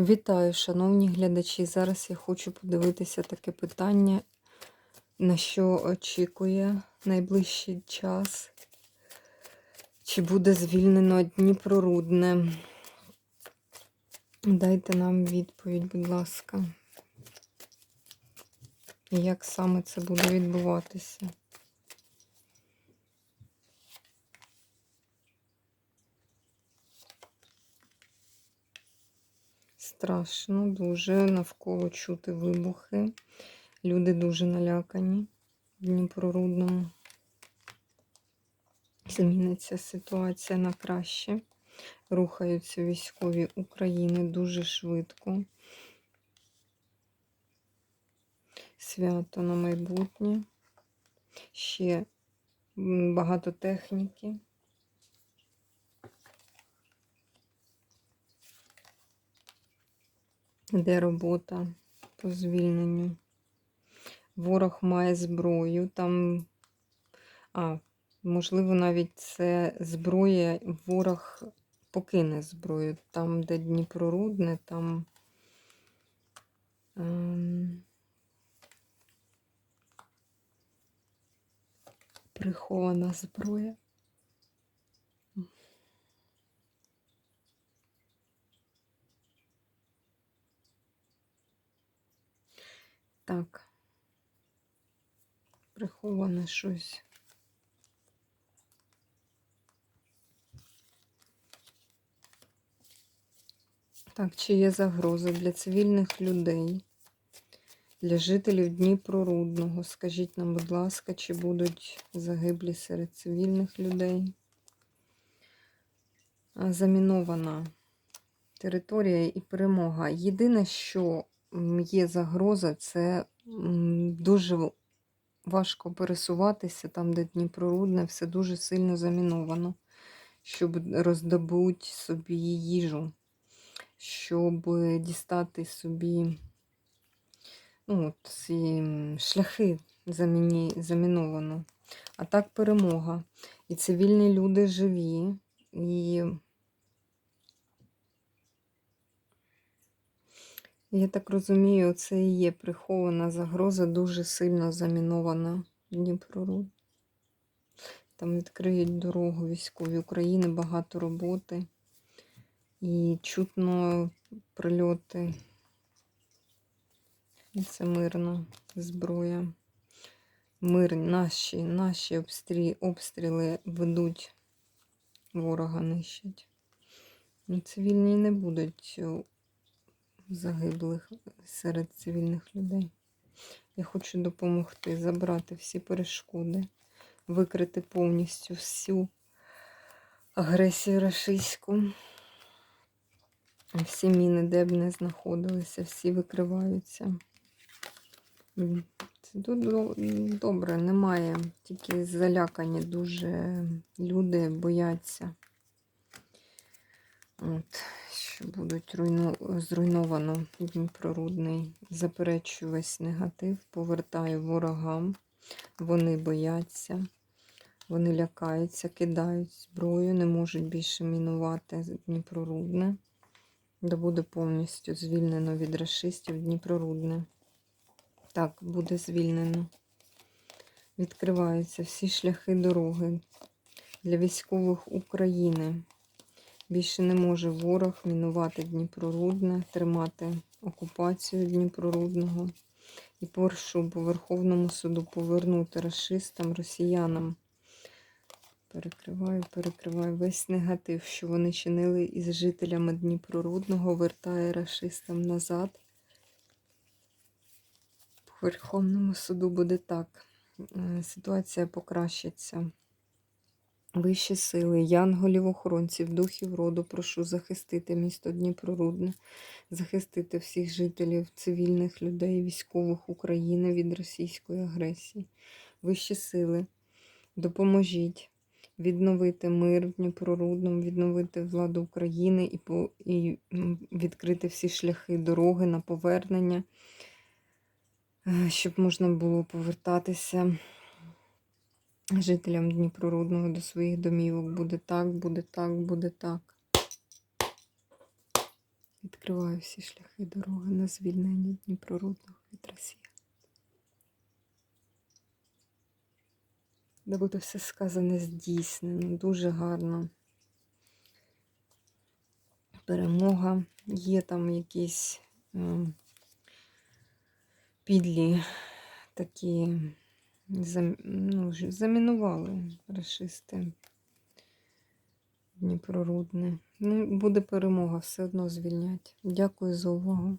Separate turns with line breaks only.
Вітаю, шановні глядачі. Зараз я хочу подивитися таке питання, на що очікує найближчий час. Чи буде звільнено Дніпро Рудне? Дайте нам відповідь, будь ласка. Як саме це буде відбуватися? Страшно дуже навколо чути вибухи. Люди дуже налякані в Дніпрорудному. Зміниться ситуація на краще. Рухаються військові України дуже швидко. Свято на майбутнє. Ще багато техніки. Де робота по звільненню? Ворог має зброю. Там, а, можливо, навіть це зброя, ворог покине зброю. Там, де Дніпро Рудне, там ем, прихована зброя. Так. Приховане щось. Так, чи є загроза для цивільних людей, для жителів Дніпрорудного? Скажіть нам, будь ласка, чи будуть загиблі серед цивільних людей? Замінована територія і перемога. Єдине, що є загроза, це дуже важко пересуватися там, де Дніпрорудне, все дуже сильно заміновано, щоб роздобуть собі їжу, щоб дістати собі ну, ці шляхи заміні, заміновано. А так перемога. І цивільні люди живі, і Я так розумію, це і є прихована загроза, дуже сильно замінована Дніпроруд. Там відкриють дорогу військові України, багато роботи. І чутно прильоти. І це мирна зброя. Мир, наші, наші обстрі, обстріли ведуть, ворога нищать. Ну, Цивільні не будуть загиблих серед цивільних людей. Я хочу допомогти забрати всі перешкоди, викрити повністю всю агресію рашистську. Всі міни, де б не знаходилися, всі викриваються. Це добре, немає. Тільки залякані дуже люди бояться. От, що будуть руйну... зруйновано Дніпрорудний. Заперечую весь негатив, повертаю ворогам. Вони бояться, вони лякаються, кидають зброю, не можуть більше мінувати Дніпрорудне. Де буде повністю звільнено від расистів Дніпрорудне. Так, буде звільнено. Відкриваються всі шляхи дороги для військових України. Більше не може ворог мінувати Дніпрорудне, тримати окупацію Дніпрорудного. І прошу по Верховному суду повернути расистам, росіянам. Перекриваю, перекриваю весь негатив, що вони чинили із жителями Дніпрорудного, вертає расистам назад. По Верховному суду буде так. Е, Ситуація покращиться. Вищі сили, янголів, охоронців, духів роду, прошу захистити місто Дніпрорудне, захистити всіх жителів, цивільних людей, військових України від російської агресії. Вищі сили, допоможіть відновити мир в Дніпрорудному, відновити владу України і, по, і відкрити всі шляхи дороги на повернення, е, щоб можна було повертатися жителям Дніпрорудного до своїх домівок. Буде так, буде так, буде так. Відкриваю всі шляхи дороги на звільнення Дніпрорудного від Росії. Де буде все сказане здійснено, дуже гарно. Перемога. Є там якісь ем, підлі такі зам, ну, замінували расисти Дніпрорудне. Ну, буде перемога, все одно звільнять. Дякую за увагу.